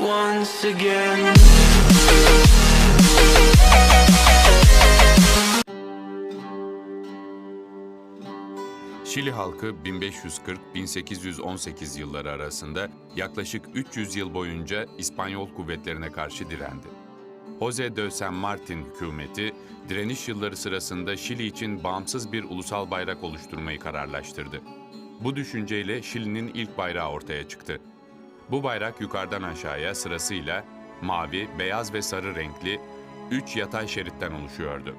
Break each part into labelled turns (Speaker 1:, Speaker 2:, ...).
Speaker 1: once again.
Speaker 2: Şili halkı 1540-1818 yılları arasında yaklaşık 300 yıl boyunca İspanyol kuvvetlerine karşı direndi. Jose de San Martin hükümeti, direniş yılları sırasında Şili için bağımsız bir ulusal bayrak oluşturmayı kararlaştırdı. Bu düşünceyle Şili'nin ilk bayrağı ortaya çıktı. Bu bayrak yukarıdan aşağıya sırasıyla mavi, beyaz ve sarı renkli üç yatay şeritten oluşuyordu.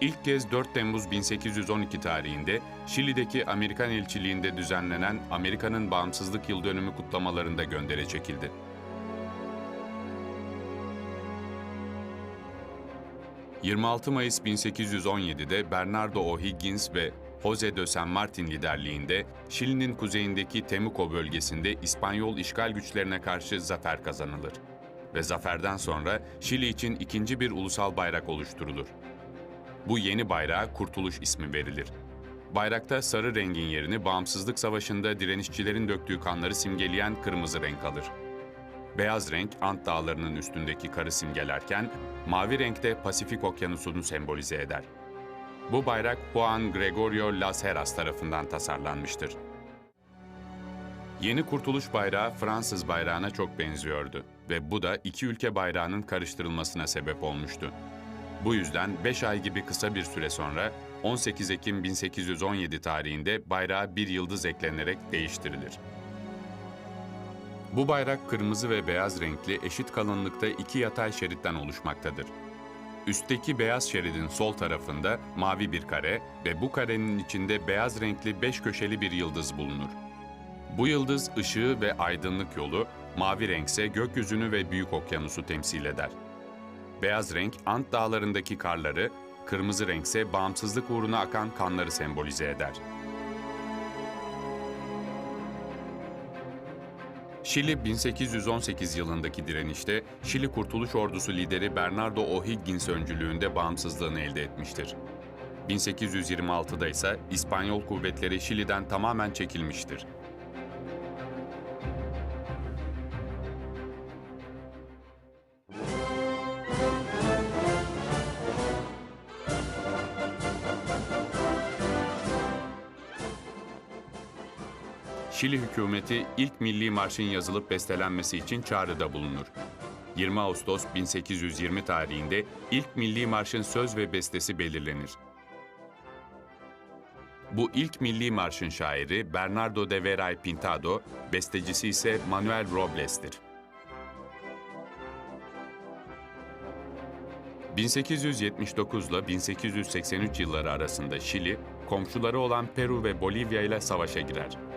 Speaker 2: İlk kez 4 Temmuz 1812 tarihinde Şili'deki Amerikan elçiliğinde düzenlenen Amerika'nın bağımsızlık yıl dönümü kutlamalarında göndere çekildi. ...26 Mayıs 1817'de Bernardo O'Higgins ve Jose de San Martin liderliğinde Şili'nin kuzeyindeki Temuco bölgesinde İspanyol işgal güçlerine karşı zafer kazanılır. Ve zaferden sonra Şili için ikinci bir ulusal bayrak oluşturulur. Bu yeni bayrağa Kurtuluş ismi verilir. Bayrakta sarı rengin yerini Bağımsızlık Savaşı'nda direnişçilerin döktüğü kanları simgeleyen kırmızı renk alır. Beyaz renk Ant Dağları'nın üstündeki karı simgelerken, mavi renkte Pasifik Okyanusu'nu sembolize eder. Bu bayrak Juan Gregorio Las Heras tarafından tasarlanmıştır. Yeni Kurtuluş Bayrağı Fransız bayrağına çok benziyordu ve bu da iki ülke bayrağının karıştırılmasına sebep olmuştu. Bu yüzden 5 ay gibi kısa bir süre sonra 18 Ekim 1817 tarihinde bayrağa bir yıldız eklenerek değiştirilir. Bu bayrak kırmızı ve beyaz renkli eşit kalınlıkta iki yatay şeritten oluşmaktadır. Üstteki beyaz şeridin sol tarafında mavi bir kare ve bu karenin içinde beyaz renkli beş köşeli bir yıldız bulunur. Bu yıldız ışığı ve aydınlık yolu, mavi renkse gökyüzünü ve büyük okyanusu temsil eder. Beyaz renk Ant dağlarındaki karları, kırmızı renkse bağımsızlık uğruna akan kanları sembolize eder. Şili 1818 yılındaki direnişte Şili Kurtuluş Ordusu lideri Bernardo O'Higgins öncülüğünde bağımsızlığını elde etmiştir. 1826'da ise İspanyol kuvvetleri Şili'den tamamen çekilmiştir. Şili hükümeti ilk milli marşın yazılıp bestelenmesi için çağrıda bulunur. 20 Ağustos 1820 tarihinde ilk milli marşın söz ve bestesi belirlenir. Bu ilk milli marşın şairi Bernardo de Veray Pintado, bestecisi ise Manuel Robles'tir. 1879 ile 1883 yılları arasında Şili, komşuları olan Peru ve Bolivya ile savaşa girer.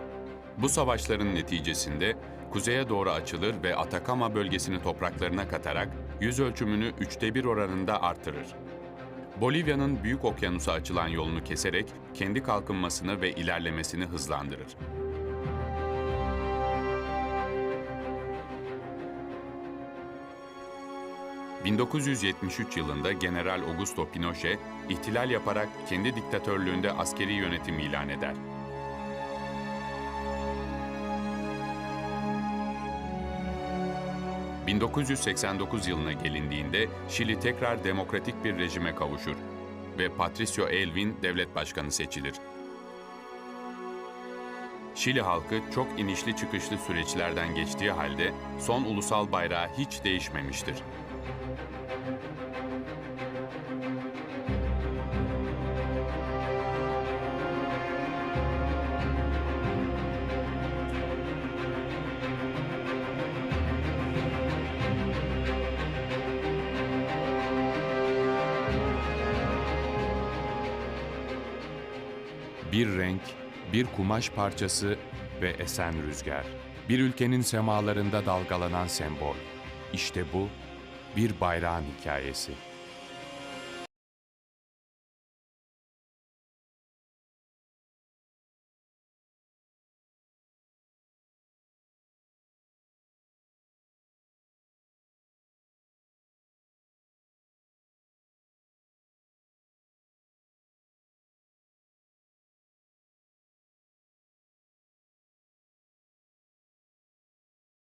Speaker 2: Bu savaşların neticesinde kuzeye doğru açılır ve Atakama bölgesini topraklarına katarak yüz ölçümünü üçte bir oranında artırır. Bolivya'nın Büyük Okyanus'a açılan yolunu keserek kendi kalkınmasını ve ilerlemesini hızlandırır. ...1973 yılında General Augusto Pinochet, ihtilal yaparak kendi diktatörlüğünde askeri yönetim ilan eder. 1989 yılına gelindiğinde Şili tekrar demokratik bir rejime kavuşur ve Patricio Aylwin devlet başkanı seçilir. Şili halkı çok inişli çıkışlı süreçlerden geçtiği halde son ulusal bayrağı hiç değişmemiştir. Bir renk, bir kumaş parçası ve esen rüzgar. Bir ülkenin semalarında dalgalanan sembol. İşte bu bir bayrağın hikayesi.